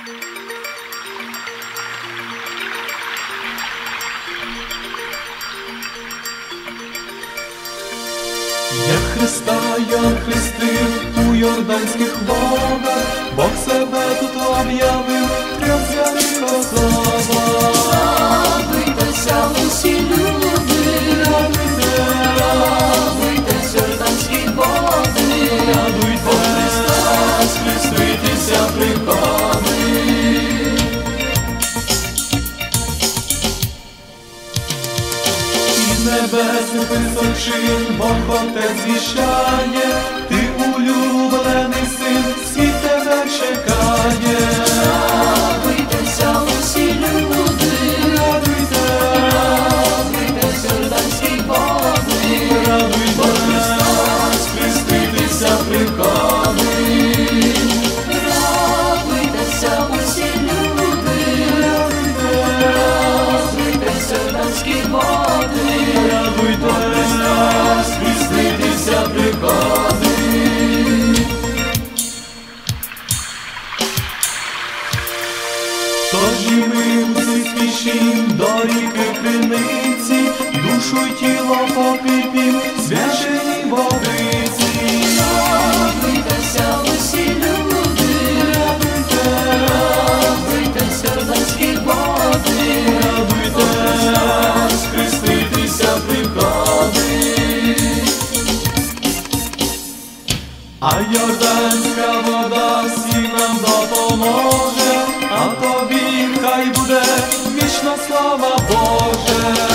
Як Христа я хрестив у йорданських водах, Бог себе тут об'явив, із небесних височин Бог Отець віщає, ти улюблений син, світ тебе чекає. Радуйтеся усі люди, Радуйте, радуйтеся йорданські води, радуйте, Христос хреститися приходить. Радуйтеся усі люди, радуйтеся йорданські води, Тож і ми усі спішім до ріки криниці, душу й тіло покипім, свячені водиці. Радуйтеся усі люди, радуйтеся йорданські води, Радуйте, хреститися приходить. а йорданська вода всім нам допоможе, а тобі вічна слава Боже.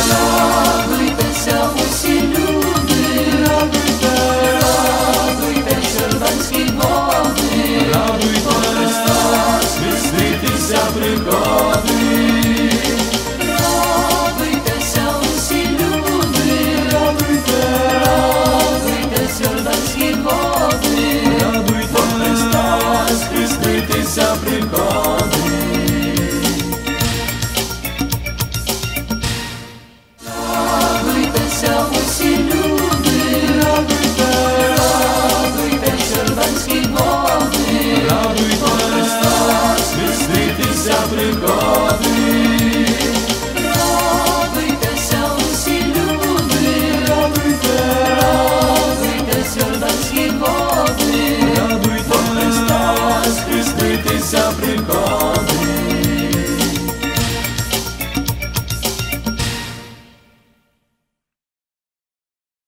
Oh.